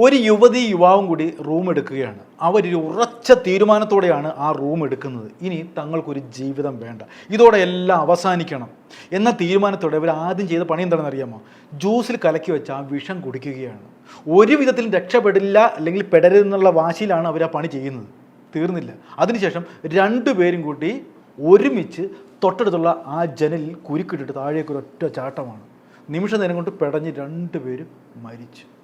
ഒരു യുവതി യുവാവും കൂടി റൂം എടുക്കുകയാണ്. അവരൊരു ഉറച്ച തീരുമാനത്തോടെയാണ് ആ റൂം എടുക്കുന്നത്. ഇനി തങ്ങൾക്കൊരു ജീവിതം വേണ്ട. ഇതോടെ എല്ലാം അവസാനിക്കണം. എന്ന തീരുമാനത്തോടെ അവർ ആദ്യം ചെയ്ത പണി എന്താണെന്ന് അറിയാമോ? ജ്യൂസിൽ കലക്കി വെച്ച് ആ വിഷം കുടിക്കുകയാണ്. ഒരു വിധത്തിലും രക്ഷപ്പെടില്ല അല്ലെങ്കിൽ പെടരുതെന്നുള്ള വാശിയിലാണ് അവർ ആ പണി ചെയ്യുന്നത്. തീർന്നില്ല. അതിനുശേഷം രണ്ടുപേരും കൂട്ടി ഒരുമിച്ച് തൊട്ടടുത്തുള്ള ആ ജനലിൽ കുരുക്കിട്ടിട്ട് താഴേക്കൊരൊറ്റ ചാട്ടമാണ്. നിമിഷ നേരം കൊണ്ട് പെടഞ്ഞ് രണ്ടുപേരും മരിച്ചു.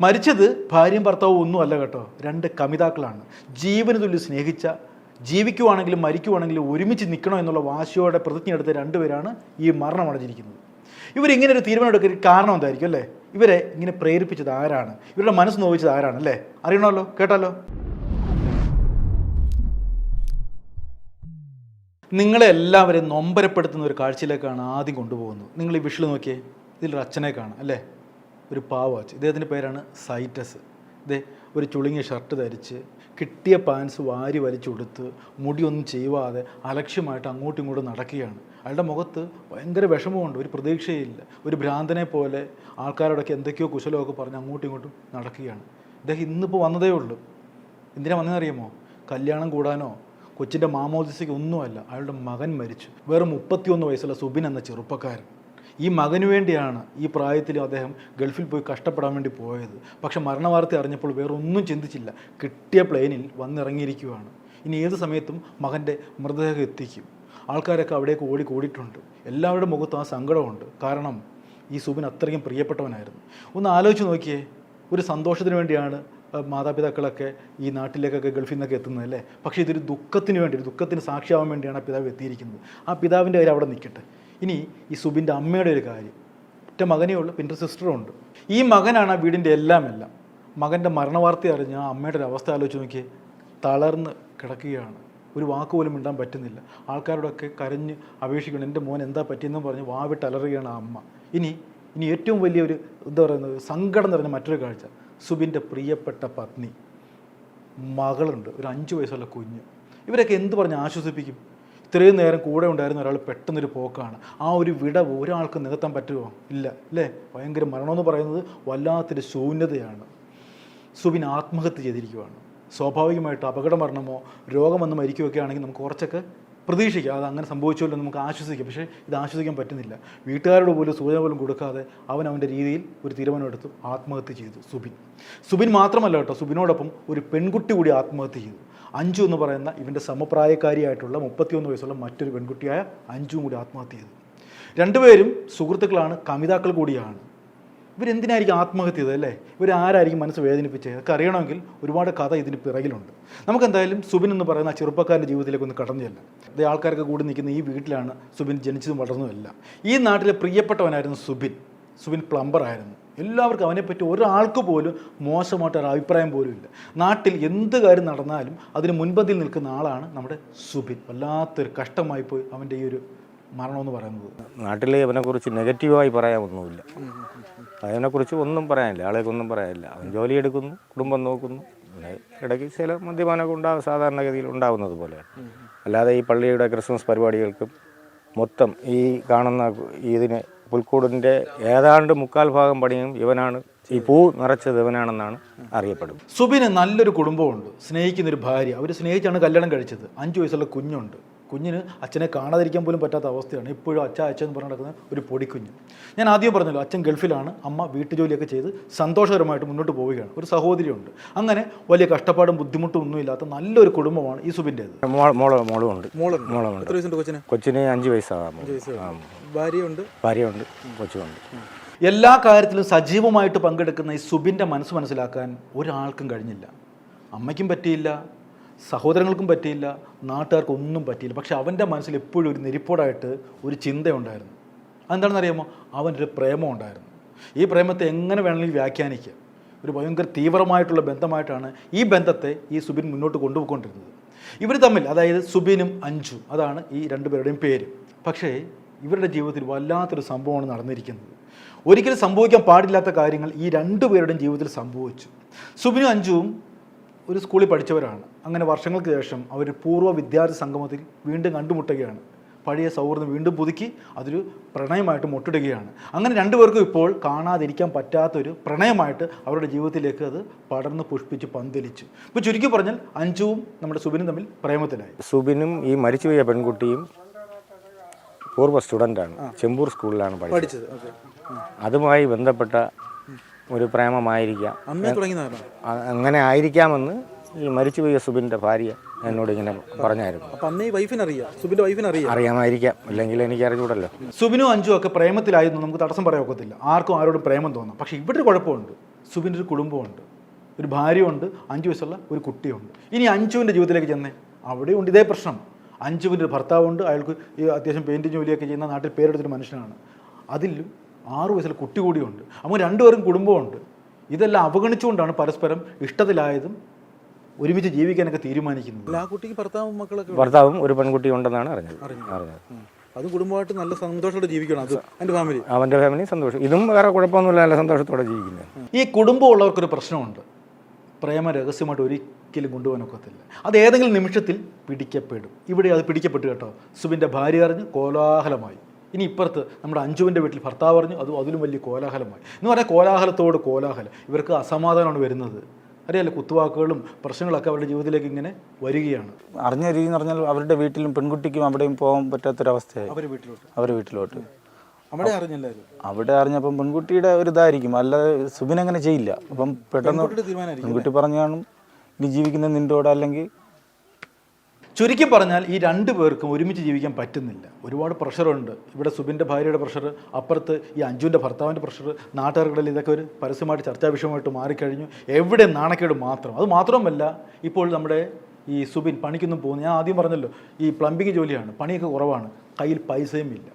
മരിച്ചത് ഭാര്യയും ഭർത്താവും ഒന്നും അല്ല കേട്ടോ. രണ്ട് കമിതാക്കളാണ്. ജീവന് തുല്യ സ്നേഹിച്ച ജീവിക്കുവാണെങ്കിലും മരിക്കുവാണെങ്കിലും ഒരുമിച്ച് നിൽക്കണോ എന്നുള്ള വാശിയോടെ പ്രതിജ്ഞ എടുത്ത രണ്ടുപേരാണ് ഈ മരണം അടഞ്ഞിരിക്കുന്നത്. ഇവരിങ്ങനെ ഒരു തീരുമാനം കാരണം എന്തായിരിക്കും അല്ലേ? ഇവരെ ഇങ്ങനെ പ്രേരിപ്പിച്ചത് ആരാണ്? ഇവരുടെ മനസ്സ് നോവിച്ചത് ആരാണ് അല്ലേ? അറിയണമല്ലോ? കേട്ടാലോ? നിങ്ങളെ എല്ലാവരെയും നൊമ്പരപ്പെടുത്തുന്ന ഒരു കാഴ്ചയിലേക്കാണ് ആദ്യം കൊണ്ടുപോകുന്നത്. നിങ്ങൾ ഈ വിഷിൽ നോക്കിയേ ഇതിലൊരു അച്ഛനെ കാണാം അല്ലേ? ഒരു പാവാച്ച്. ഇദ്ദേഹത്തിന്റെ പേരാണ് സൈറ്റസ്. ഇതേ ഒരു ചുളുങ്ങിയ ഷർട്ട് ധരിച്ച് കിട്ടിയ പാൻസ് വാരി വലിച്ചുടുത്ത് മുടിയൊന്നും ചെയ്യുവാതെ അലക്ഷ്യമായിട്ട് അങ്ങോട്ടും ഇങ്ങോട്ടും നടക്കുകയാണ്. അയാളുടെ മുഖത്ത് ഭയങ്കര വിഷമമുണ്ട് ഒരു പ്രതീക്ഷയില്ല. ഒരു ഭ്രാന്തനെ പോലെ ആൾക്കാരോടൊക്കെ എന്തൊക്കെയോ കുശലമൊക്കെ പറഞ്ഞ് അങ്ങോട്ടും ഇങ്ങോട്ടും നടക്കുകയാണ്. ഇദ്ദേഹം ഇന്നിപ്പോൾ വന്നതേ ഉള്ളൂ. എന്തിനാ വന്നതെന്നറിയാമോ? കല്യാണം കൂടാനോ കൊച്ചിന്റെ മാമോദിസയ്ക്ക് ഒന്നുമല്ല. അയാളുടെ മകൻ മരിച്ചു. വെറും മുപ്പത്തിയൊന്ന് വയസ്സുള്ള സുബിൻ എന്ന ചെറുപ്പക്കാരൻ. ഈ മകനു വേണ്ടിയാണ് ഈ പ്രായത്തിൽ അദ്ദേഹം ഗൾഫിൽ പോയി കഷ്ടപ്പെടാൻ വേണ്ടി പോയത്. പക്ഷെ മരണവാർത്ത അറിഞ്ഞപ്പോൾ വേറെ ഒന്നും ചിന്തിച്ചില്ല. കിട്ടിയ പ്ലെയിനിൽ വന്നിറങ്ങിയിരിക്കുകയാണ് ഇനി ഏത് സമയത്തും മകന്റെ മൃതദേഹം എത്തിക്കും. ആൾക്കാരൊക്കെ അവിടേക്ക് ഓടി കൂടിയിട്ടുണ്ട്. എല്ലാവരുടെ മുഖത്തും ആ സങ്കടമുണ്ട്. കാരണം ഈ സുബിൻ അത്രയും പ്രിയപ്പെട്ടവനായിരുന്നു. ഒന്ന് ആലോചിച്ച് നോക്കിയേ. ഒരു സന്തോഷത്തിന് വേണ്ടിയാണ് മാതാപിതാക്കളൊക്കെ ഈ നാട്ടിലേക്കൊക്കെ ഗൾഫിൽ നിന്നൊക്കെ എത്തുന്നത് അല്ലേ? പക്ഷേ ഇതൊരു ദുഃഖത്തിന് വേണ്ടി ഒരു ദുഃഖത്തിന് സാക്ഷിയാവാൻ വേണ്ടിയാണ് ആ പിതാവ് എത്തിയിരിക്കുന്നത്. ആ പിതാവിന്റെ കാര്യം അവിടെ നിൽക്കട്ടെ. ഇനി ഈ സുബിന്റെ അമ്മയുടെ ഒരു കാര്യം. ഒറ്റ മകനേ ഉള്ളൂ പിന്നെ സിസ്റ്ററും ഉണ്ട്. ഈ മകനാണ് ആ വീടിന്റെ എല്ലാം എല്ലാം മകന്റെ മരണവാർത്ത അറിഞ്ഞ് ആ അമ്മയുടെ ഒരു അവസ്ഥ ആലോചിച്ച് നോക്കിയേ തളർന്ന് കിടക്കുകയാണ്. ഒരു വാക്ക് പോലും മിണ്ടാൻ പറ്റുന്നില്ല. ആൾക്കാരോടൊക്കെ കരഞ്ഞ് അപേക്ഷിക്കണം എന്റെ മോൻ എന്താ പറ്റിയെന്ന് പറഞ്ഞ് വാവിട്ട് അലറുകയാണ് ആ അമ്മ. ഇനി ഇനി ഏറ്റവും വലിയൊരു എന്താ പറയുന്നത് സങ്കടം നിറഞ്ഞ മറ്റൊരു കാഴ്ച. സുബിന്റെ പ്രിയപ്പെട്ട പത്നി. മകളുണ്ട് ഒരു അഞ്ച് വയസ്സുള്ള കുഞ്ഞ്. ഇവരൊക്കെ എന്ത് പറഞ്ഞ് ആശ്വസിപ്പിക്കും? ഇത്രയും നേരം കൂടെ ഉണ്ടായിരുന്ന ഒരാൾ പെട്ടെന്നൊരു പോക്കാണ്. ആ ഒരു വിടവ് ഒരാൾക്ക് നികത്താൻ പറ്റുമോ? ഇല്ല അല്ലേ? ഭയങ്കര മരണമെന്ന് പറയുന്നത് വല്ലാത്തൊരു ശൂന്യതയാണ്. സുബിൻ ആത്മഹത്യ ചെയ്തിരിക്കുകയാണ് സ്വാഭാവികമായിട്ട് അപകട മരണമോ രോഗം വന്ന് മരിക്കുകയൊക്കെ ആണെങ്കിൽ നമുക്ക് കുറച്ചൊക്കെ പ്രതീക്ഷിക്കാം. അത് അങ്ങനെ സംഭവിച്ചല്ലോ നമുക്ക് ആശ്വസിക്കാം. പക്ഷേ ഇത് ആശ്വസിക്കാൻ പറ്റുന്നില്ല. വീട്ടുകാരോട് പോലും സൂചന പോലും കൊടുക്കാതെ അവൻ അവന്റെ രീതിയിൽ ഒരു തീരുമാനമെടുത്തു. ആത്മഹത്യ ചെയ്തു. സുബിൻ. സുബിൻ മാത്രമല്ല കേട്ടോ സുബിനോടൊപ്പം ഒരു പെൺകുട്ടി കൂടി ആത്മഹത്യ ചെയ്തു. അഞ്ചു എന്ന് പറയുന്ന ഇവന്റെ സമപ്രായക്കാരിയായിട്ടുള്ള മുപ്പത്തിയൊന്ന് വയസ്സുള്ള മറ്റൊരു പെൺകുട്ടിയായ അഞ്ചും കൂടി ആത്മഹത്യ ചെയ്തു. രണ്ടുപേരും സുഹൃത്തുക്കളാണ് കമിതാക്കൾ കൂടിയാണ്. ഇവരെന്തിനായിരിക്കും ആത്മഹത്യ ചെയ്തത് അല്ലേ? ഇവരാരായിരിക്കും മനസ്സ് വേദനിപ്പിച്ചത്? അതൊക്കെ അറിയണമെങ്കിൽ ഒരുപാട് കഥ ഇതിന് പിറകിലുണ്ട്. നമുക്കെന്തായാലും സുബിൻ എന്ന് പറയുന്ന ആ ചെറുപ്പക്കാരന്റെ ജീവിതത്തിലേക്ക് ഒന്ന് കടന്നു ചെല്ലാം. അതേ ആൾക്കാരൊക്കെ കൂടി നിൽക്കുന്ന ഈ വീട്ടിലാണ് സുബിൻ ജനിച്ചതും വളർന്നതുമെല്ലാം ഈ നാട്ടിലെ പ്രിയപ്പെട്ടവനായിരുന്നു സുബിൻ. സുബിൻ പ്ലംബർ ആയിരുന്നു. എല്ലാവർക്കും അവനെപ്പറ്റി ഒരാൾക്ക് പോലും മോശമായിട്ട് ഒരു അഭിപ്രായം പോലും ഇല്ല. നാട്ടിൽ എന്ത് കാര്യം നടന്നാലും അതിന് മുൻപന്തിയിൽ നിൽക്കുന്ന ആളാണ് നമ്മുടെ സുബിൻ. വല്ലാത്തൊരു കഷ്ടമായി പോയി അവന്റെ ഈ ഒരു മരണമെന്ന് പറയുന്നത്. നാട്ടിലെ അവനെക്കുറിച്ച് നെഗറ്റീവായി പറയാനൊന്നുമില്ല അതിനെക്കുറിച്ച് ഒന്നും പറയാനില്ല. ആളെയൊക്കെ ഒന്നും പറയാനില്ല. അവൻ ജോലി എടുക്കുന്നു കുടുംബം നോക്കുന്നു. ഇടയ്ക്ക് ചില മദ്യപാനമൊക്കെ ഉണ്ടാകും സാധാരണഗതിയിൽ ഉണ്ടാകുന്നത് പോലെയാണ് അല്ലാതെ ഈ പള്ളിയുടെ ക്രിസ്മസ് പരിപാടികൾക്കും മൊത്തം ഈ കാണുന്ന ഇതിന് പുൽക്കൂടിന്റെ ഏതാണ്ട് മുക്കാൽ ഭാഗം പണിയും ഇവനാണ്. ഈ പൂ നിറച്ചത് ഇവനാണെന്നാണ് അറിയപ്പെടുന്നത്. സുബിന് നല്ലൊരു കുടുംബമുണ്ട്. സ്നേഹിക്കുന്നൊരു ഭാര്യ. അവർ സ്നേഹിച്ചാണ് കല്യാണം കഴിച്ചത്. അഞ്ചു വയസ്സുള്ള കുഞ്ഞുണ്ട്. കുഞ്ഞിന് അച്ഛനെ കാണാതിരിക്കാൻ പോലും പറ്റാത്ത അവസ്ഥയാണ് ഇപ്പോഴും അച്ഛ അച്ഛൻ എന്ന് പറഞ്ഞ് നടക്കുന്ന ഒരു പൊടിക്കുഞ്ഞ്. ഞാൻ ആദ്യം പറഞ്ഞല്ലോ അച്ഛൻ ഗൾഫിലാണ് അമ്മ വീട്ടുജോലിയൊക്കെ ചെയ്ത് സന്തോഷകരമായിട്ട് മുന്നോട്ട് പോവുകയാണ്. ഒരു സഹോദരിയുണ്ട്. അങ്ങനെ വലിയ കഷ്ടപ്പാടും ബുദ്ധിമുട്ടും ഒന്നും ഇല്ലാത്ത നല്ലൊരു കുടുംബമാണ് ഈ സുബിന്റേത് മോൾ മോൾ മോളുമുണ്ട്. മോളുണ്ട്. മോളുമുണ്ട്. എത്ര വയസ്സുണ്ട് കൊച്ചിന്? കൊച്ചിന് അഞ്ച് വയസ്സാകാം ഭാര്യയുണ്ട്? ഭാര്യയുണ്ട് കൊച്ചുണ്ട് എല്ലാ കാര്യത്തിലും സജീവമായിട്ട് പങ്കെടുക്കുന്ന ഈ സുബിന്റെ മനസ്സ് മനസ്സിലാക്കാൻ ഒരാൾക്കും കഴിഞ്ഞില്ല. അമ്മയ്ക്കും പറ്റിയില്ല സഹോദരങ്ങൾക്കും പറ്റിയില്ല നാട്ടുകാർക്കൊന്നും പറ്റിയില്ല. പക്ഷെ അവന്റെ മനസ്സിൽ എപ്പോഴും ഒരു നെരിപ്പോടായിട്ട് ഒരു ചിന്തയുണ്ടായിരുന്നു. അതെന്താണെന്ന് അറിയാമോ അവനൊരു പ്രേമം ഉണ്ടായിരുന്നു. ഈ പ്രേമത്തെ എങ്ങനെ വേണമെങ്കിൽ വ്യാഖ്യാനിക്കുക ഒരു ഭയങ്കര തീവ്രമായിട്ടുള്ള ബന്ധമായിട്ടാണ് ഈ ബന്ധത്തെ ഈ സുബിൻ മുന്നോട്ട് കൊണ്ടുപോയിക്കൊണ്ടിരുന്നത്. ഇവർ തമ്മിൽ അതായത് സുബിനും അഞ്ചു അതാണ് ഈ രണ്ടുപേരുടെയും പേര്. പക്ഷേ ഇവരുടെ ജീവിതത്തിൽ വല്ലാത്തൊരു സംഭവമാണ് നടന്നിരിക്കുന്നത്. ഒരിക്കലും സംഭവിക്കാൻ പാടില്ലാത്ത കാര്യങ്ങൾ ഈ രണ്ടുപേരുടെയും ജീവിതത്തിൽ സംഭവിച്ചു. സുബിനും അഞ്ചുവും ഒരു സ്കൂളിൽ പഠിച്ചവരാണ്. അങ്ങനെ വർഷങ്ങൾക്ക് ശേഷം അവർ പൂർവ വിദ്യാർത്ഥി സംഗമത്തിൽ വീണ്ടും കണ്ടുമുട്ടുകയാണ്. പഴയ സൗഹൃദം വീണ്ടും പുതുക്കി അതൊരു പ്രണയമായിട്ട് മുട്ടിടുകയാണ്. അങ്ങനെ രണ്ടുപേർക്കും ഇപ്പോൾ കാണാതിരിക്കാൻ പറ്റാത്തൊരു പ്രണയമായിട്ട് അവരുടെ ജീവിതത്തിലേക്ക് അത് പടർന്ന് പുഷ്പിച്ച് പന്തലിച്ചു. ഇപ്പോൾ ചുരുക്കി പറഞ്ഞാൽ അഞ്ചുവും നമ്മുടെ സുബിനും തമ്മിൽ പ്രേമത്തിലായി. സുബിനും ഈ മരിച്ചുപോയ പെൺകുട്ടിയും പൂർവ സ്റ്റുഡന്റാണ് ചെമ്പൂർ സ്കൂളിലാണ് പഠിച്ചത്. പഠിച്ചത് അതുമായി ബന്ധപ്പെട്ട ഒരു പ്രേമമായിരിക്കാം. അമ്മയെ തുടങ്ങിയതാണ്? അങ്ങനെ ആയിരിക്കാമെന്ന് ഈ മരിച്ചുപോയ സുബിന്റെ ഭാര്യ എന്നോട് ഇങ്ങനെ പറഞ്ഞായിരുന്നു. അപ്പം അന്ന് വൈഫിന് അറിയാം സുബിന്റെ വൈഫിന് അറിയാം അറിയാമായിരിക്കാം. അല്ലെങ്കിൽ എനിക്ക് അറിഞ്ഞൂടല്ലോ സുബിനും അഞ്ചും ഒക്കെ പ്രേമത്തിലായിരുന്നു നമുക്ക് തടസ്സം പറയാൻ ഒക്കത്തില്ല. ആർക്കും ആരോടും പ്രേമം തോന്നാം. പക്ഷെ ഇവിടെ ഒരു കുഴപ്പമുണ്ട്. സുബിന്റെ ഒരു കുടുംബമുണ്ട്. ഒരു ഭാര്യയുണ്ട്. അഞ്ചു വയസ്സുള്ള ഒരു കുട്ടിയുണ്ട്. ഇനി അഞ്ചുവിന്റെ ജീവിതത്തിലേക്ക് ചെന്നേ. അവിടെയുണ്ട് ഇതേ പ്രശ്നം. അഞ്ചുവിന്റെ ഒരു ഭർത്താവുണ്ട്. അയാൾക്ക് ഈ അത്യാവശ്യം പെയിന്റിങ് ജോലിയൊക്കെ ചെയ്യുന്ന നാട്ടിൽ പേരെടുത്തൊരു മനുഷ്യനാണ്. അതിലും ആറു വയസ്സിൽ കുട്ടി കൂടിയുണ്ട്. അപ്പോൾ രണ്ടുപേരും കുടുംബമുണ്ട് ഇതെല്ലാം അവഗണിച്ചുകൊണ്ടാണ് പരസ്പരം ഇഷ്ടത്തിലായതും ഒരുമിച്ച് ജീവിക്കാനൊക്കെ തീരുമാനിക്കുന്നത്. ആ കുട്ടിക്ക് ഭർത്താവും മക്കളൊക്കെ ഭർത്താവും ഒരു പെൺകുട്ടി ഉണ്ടെന്നാണ് അറിഞ്ഞത്. അറിഞ്ഞത്. അത് കുടുംബമായിട്ട് നല്ല സന്തോഷത്തോടെ ജീവിക്കണം. അത് എന്റെ ഫാമിലി. അവന്റെ ഫാമിലി സന്തോഷം. ഇതും വേറെ കുഴപ്പമൊന്നുമില്ല നല്ല സന്തോഷത്തോടെ ജീവിക്കുന്നത്. ഈ കുടുംബമുള്ളവർക്കൊരു പ്രശ്നമുണ്ട്. പ്രേമ രഹസ്യമായിട്ട് ഒരിക്കലും കൊണ്ടുപോകാൻ ഒക്കത്തില്ല അത് ഏതെങ്കിലും നിമിഷത്തിൽ പിടിക്കപ്പെടും. ഇവിടെ അത് പിടിക്കപ്പെട്ടു കേട്ടോ. സുബിന്റെ ഭാര്യ അറിഞ്ഞ് കോലാഹലമായി. ഇനി ഇപ്പുറത്ത് നമ്മുടെ അഞ്ജുവിന്റെ വീട്ടിൽ ഭർത്താവ് പറഞ്ഞു അതും അതിലും വലിയ കോലാഹലമായി. എന്ന് പറഞ്ഞാൽ കോലാഹലത്തോട് കോലാഹലം. ഇവർക്ക് അസമാധാനമാണ് വരുന്നത്. അറിയാലോ കുത്തുവാക്കുകളും പ്രശ്നങ്ങളൊക്കെ അവരുടെ ജീവിതത്തിലേക്ക് ഇങ്ങനെ വരികയാണ്. അറിഞ്ഞ രീതി എന്ന് പറഞ്ഞാൽ അവരുടെ വീട്ടിലും പെൺകുട്ടിക്കും അവിടെയും പോകാൻ പറ്റാത്തൊരവസ്ഥയായി. അവരുടെ വീട്ടിലോട്ട്. അവരുടെ വീട്ടിലോട്ട്. അവിടെ അറിഞ്ഞല്ലായിരുന്നു. അവിടെ അറിഞ്ഞപ്പം പെൺകുട്ടിയുടെ ഒരു ഇതായിരിക്കും. അല്ലാതെ സുബിൻ അങ്ങനെ ചെയ്യില്ല. അപ്പം പെട്ടെന്ന് പെൺകുട്ടി പറഞ്ഞു കാണും ഇനി ജീവിക്കുന്ന നിന്റെ കൂടെ അല്ലെങ്കിൽ ചുരുക്കി പറഞ്ഞാൽ ഈ രണ്ട് പേർക്കും ഒരുമിച്ച് ജീവിക്കാൻ പറ്റുന്നില്ല. ഒരുപാട് പ്രഷറുണ്ട് ഇവിടെ സുബിന്റെ ഭാര്യയുടെ പ്രഷർ അപ്പുറത്ത് ഈ അഞ്ജുവിന്റെ ഭർത്താവിന്റെ പ്രഷർ നാട്ടുകാർക്കിടയിൽ ഇതൊക്കെ ഒരു പരസ്യമായിട്ട് ചർച്ചാ വിഷയമായിട്ട് മാറിക്കഴിഞ്ഞു. എവിടെ നാണക്കേട് മാത്രം? അത് മാത്രമല്ല ഇപ്പോൾ നമ്മുടെ ഈ സുബിൻ പണിക്കൊന്നും പോകുന്നു ഞാൻ ആദ്യം പറഞ്ഞല്ലോ ഈ പ്ലംബിംഗ് ജോലിയാണ്. പണിയൊക്കെ കുറവാണ്. കയ്യിൽ പൈസയും ഇല്ല.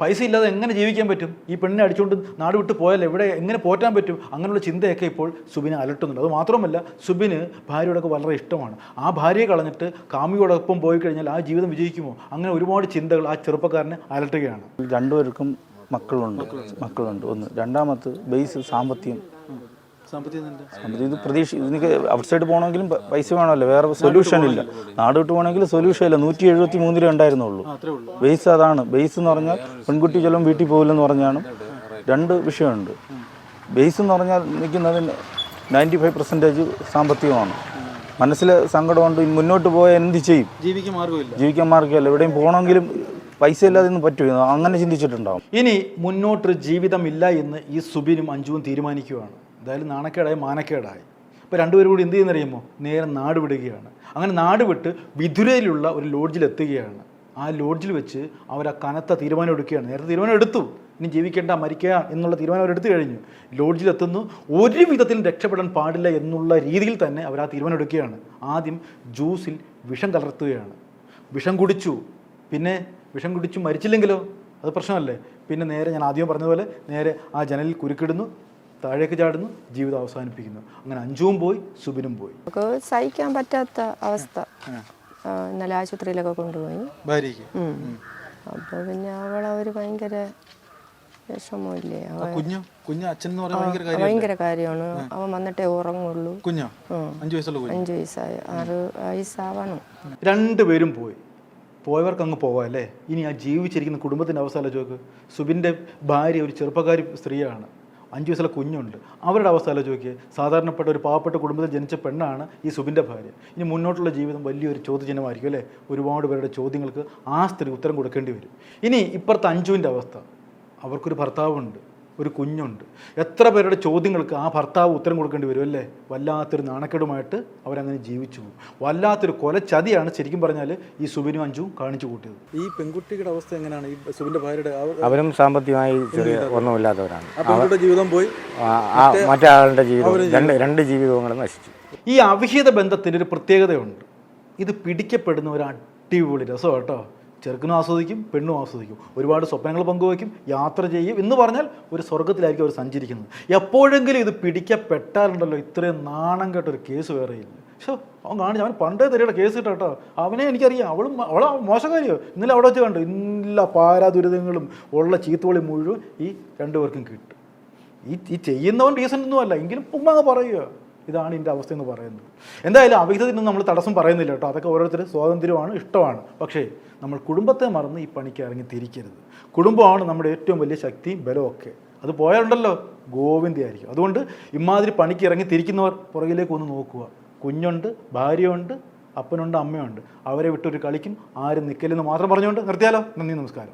പൈസ ഇല്ലാതെ എങ്ങനെ ജീവിക്കാൻ പറ്റും? ഈ പെണ്ണിനെ അടിച്ചുകൊണ്ട് നാട് വിട്ട് പോയാൽ എവിടെ എങ്ങനെ പോറ്റാൻ പറ്റും? അങ്ങനെയുള്ള ചിന്തയൊക്കെ ഇപ്പോൾ സുബിനെ അലട്ടുന്നുണ്ട്. അത് മാത്രമല്ല സുബിന് ഭാര്യയോടൊക്കെ വളരെ ഇഷ്ടമാണ്. ആ ഭാര്യയെ കളഞ്ഞിട്ട് കാമിയോടൊപ്പം പോയി കഴിഞ്ഞാൽ ആ ജീവിതം വിജയിക്കുമോ? അങ്ങനെ ഒരുപാട് ചിന്തകൾ ആ ചെറുപ്പക്കാരനെ അലട്ടുകയാണ്. രണ്ടുപേർക്കും മക്കളുണ്ട്. മക്കളുണ്ട്. ഒന്ന് രണ്ടാമത്ത് ബേസ് സാമ്പത്തികം ഇത് പ്രതീക്ഷ ഇതിനൊക്കെ ഔട്ട് സൈഡ് പോകണമെങ്കിലും പൈസ വേണമല്ലോ. വേറെ സൊല്യൂഷൻ ഇല്ല. നാട് വിട്ട് പോകണമെങ്കിൽ സൊല്യൂഷൻ ഇല്ല. നൂറ്റി എഴുപത്തി മൂന്നിലേ ഉണ്ടായിരുന്നുള്ളൂ ബേസ് അതാണ്. ബേസ് എന്ന് പറഞ്ഞാൽ പെൺകുട്ടി ചിലവും വീട്ടിൽ പോകില്ലെന്ന് പറഞ്ഞാണ് രണ്ട് വിഷയമുണ്ട്. ബേസ് എന്ന് പറഞ്ഞാൽ നിൽക്കുന്നത് നയന്റി ഫൈവ് പെർസെന്റേജ് സാമ്പത്തികമാണ് മനസ്സിൽ സങ്കടമുണ്ട് മുന്നോട്ട് പോയാൽ എന്ത് ചെയ്യും? ജീവിക്കാൻ മാർഗമില്ല ജീവിക്കാൻ മാർഗമില്ല. എവിടെയും പോകണമെങ്കിലും പൈസ ഇല്ലാതെ ഒന്നും പറ്റുമോ അങ്ങനെ ചിന്തിച്ചിട്ടുണ്ടാവും. ഇനി മുന്നോട്ട് ജീവിതമില്ല എന്ന് ഈ സുബിനും അഞ്ജുവും തീരുമാനിക്കുകയാണ്. എന്തായാലും നാണക്കേടായി മാനക്കേടായി. ഇപ്പോൾ രണ്ടുപേരും കൂടി എന്ത് ചെയ്യുന്നറിയുമോ നേരെ നാട് വിടുകയാണ്. അങ്ങനെ നാട് വിട്ട് വിതുരയിലുള്ള ഒരു ലോഡ്ജിൽ എത്തുകയാണ്. ആ ലോഡ്ജിൽ വെച്ച് അവർ ആ കനത്ത തീരുമാനം എടുക്കുകയാണ്. നേരത്തെ തീരുമാനം എടുത്തു. ഇനി ജീവിക്കേണ്ട മരിക്കുക എന്നുള്ള തീരുമാനം അവരെടുത്തു കഴിഞ്ഞു. ലോഡ്ജിൽ എത്തുന്നു. ഒരു വിധത്തിലും രക്ഷപ്പെടാൻ പാടില്ല എന്നുള്ള രീതിയിൽ തന്നെ അവർ ആ തീരുമാനം എടുക്കുകയാണ്. ആദ്യം ജ്യൂസിൽ വിഷം കലർത്തുകയാണ്. വിഷം കുടിച്ചു. പിന്നെ വിഷം കുടിച്ചു മരിച്ചില്ലെങ്കിലോ? അത് പ്രശ്നമല്ലേ? പിന്നെ നേരെ ഞാൻ ആദ്യം പറഞ്ഞതുപോലെ നേരെ ആ ജനലിൽ കുരുക്കിടുന്നു. താഴേക്ക് ചാടുന്നു ജീവിതം അവസാനിപ്പിക്കുന്നു. അങ്ങനെ അഞ്ചുവും പോയി സുബിനും പോയി. നമുക്ക് സഹിക്കാൻ പറ്റാത്ത അവസ്ഥ. ഇന്നലെ ആശുപത്രിയിലൊക്കെ കൊണ്ടുപോയി. ഭാര്യയ്ക്ക്? അപ്പോൾ പിന്നെ അവളവർ ഭയങ്കര വിഷമമില്ലേ? അവ കുഞ്ഞു? കുഞ്ഞു അച്ഛൻ എന്ന് പറഞ്ഞാൽ ഭയങ്കര കാര്യം ഭയങ്കര കാര്യമാണ്. അവൻ വന്നിട്ടേ ഉറങ്ങുള്ളൂ. കുഞ്ഞോ. അഞ്ചു വയസ്സുള്ള അഞ്ച് വയസ്സായി ആറ് വയസ്സാവണം. രണ്ടുപേരും പോയി. പോയവർക്ക് അങ്ങ് പോവാം അല്ലേ ഇനി ആ ജീവിച്ചിരിക്കുന്ന കുടുംബത്തിന്റെ അവസ്ഥ ആലോചിച്ച് സുബിന്റെ ഭാര്യ ഒരു ചെറുപ്പക്കാരി സ്ത്രീയാണ്. അഞ്ച് വയസ്സുള്ള കുഞ്ഞുണ്ട്. അവരുടെ അവസ്ഥ ആലോചിച്ച് സാധാരണപ്പെട്ട ഒരു പാവപ്പെട്ട കുടുംബത്തിൽ ജനിച്ച പെണ്ണാണ് ഈ സുബിന്റെ ഭാര്യ. ഇനി മുന്നോട്ടുള്ള ജീവിതം വലിയൊരു ചോദ്യചിഹ്നമായിരിക്കും അല്ലേ? ഒരുപാട് പേരുടെ ചോദ്യങ്ങൾക്ക് ആ സ്ത്രീ ഉത്തരം കൊടുക്കേണ്ടി വരും. ഇനി ഇപ്പുറത്തെ അഞ്ജുവിന്റെ അവസ്ഥ. അവർക്കൊരു ഭർത്താവുണ്ട്. ഒരു കുഞ്ഞുണ്ട്. എത്ര പേരുടെ ചോദ്യങ്ങൾക്ക് ആ ഭർത്താവ് ഉത്തരം കൊടുക്കേണ്ടി വരും അല്ലേ? വല്ലാത്തൊരു നാണക്കേടുമായിട്ട് അവരങ്ങനെ ജീവിച്ചു പോകും. വല്ലാത്തൊരു കൊലച്ചതിയാണ് ശരിക്കും പറഞ്ഞാൽ ഈ സുബിനും അഞ്ചും കാണിച്ചു കൂട്ടിയത്. ഈ പെൺകുട്ടിയുടെ അവസ്ഥ എങ്ങനെയാണ്? ഈ സുബിന്റെ ഭാര്യയുടെ അവരും സാമ്പത്തികമായി ചെറിയ ഒന്നുമില്ലാത്തവരാണ്. അവരുടെ ജീവിതം പോയി? മറ്റേ ആളുടെ ജീവിതം രണ്ട് രണ്ട് ജീവിതങ്ങളും നശിച്ചു. ഈ അവിഹിത ബന്ധത്തിന്റെ ഒരു പ്രത്യേകതയുണ്ട്. ഇത് പിടിക്കപ്പെടുന്ന ഒരു അടിപൊളി രസം കേട്ടോ ചെറുക്കനും ആസ്വദിക്കും പെണ്ണും ആസ്വദിക്കും. ഒരുപാട് സ്വപ്നങ്ങൾ പങ്കുവയ്ക്കും യാത്ര ചെയ്യും എന്ന് പറഞ്ഞാൽ ഒരു സ്വർഗത്തിലായിരിക്കും അവർ സഞ്ചരിക്കുന്നത്. എപ്പോഴെങ്കിലും ഇത് പിടിക്കപ്പെട്ടാലുണ്ടല്ലോ ഇത്രയും നാണം കേട്ട ഒരു കേസ് വേറെയില്ല പക്ഷേ അവൻ കാണിച്ചു അവൻ പണ്ടേ തരികയുടെ കേസ് കിട്ടാ കേട്ടോ അവനെ എനിക്കറിയാം അവളും അവളെ മോശകാരിയോ ഇന്നലെ അവിടെ വെച്ച് കണ്ടു എല്ലാ പാരാദുരിതങ്ങളും ഉള്ള ചീത്തുവളി മുഴുവൻ ഈ രണ്ടുപേർക്കും കിട്ടും. ഈ ചെയ്യുന്നവൻ റീസൺ ഒന്നുമല്ല എങ്കിലും ഉമ്മ പറയുക. ഇതാണ് ഇതിന്റെ അവസ്ഥ എന്ന് പറയുന്നത്. എന്തായാലും അവിഹിതത്തിന് നമ്മൾ തടസ്സം പറയുന്നില്ല കേട്ടോ. അതൊക്കെ ഓരോരുത്തർ സ്വാതന്ത്ര്യമാണ് ഇഷ്ടമാണ്. പക്ഷേ നമ്മൾ കുടുംബത്തെ മറന്ന് ഈ പണിക്ക് ഇറങ്ങി തിരിക്കരുത്. കുടുംബമാണ് നമ്മുടെ ഏറ്റവും വലിയ ശക്തിയും ബലമൊക്കെ. അത് പോയാലുണ്ടല്ലോ ഗോവിന്ദയായിരിക്കും. അതുകൊണ്ട് ഇമാതിരി പണിക്ക് ഇറങ്ങി തിരിക്കുന്നവർ പുറകിലേക്ക് ഒന്ന് നോക്കുക. കുഞ്ഞുണ്ട് ഭാര്യയുണ്ട് അപ്പനുണ്ട് അമ്മയുണ്ട്. അവരെ വിട്ടൊരു കളിക്കും ആരും നിൽക്കലെന്ന് മാത്രം പറഞ്ഞുകൊണ്ട് നിർത്തിയാലോ? നന്ദി നമസ്കാരം.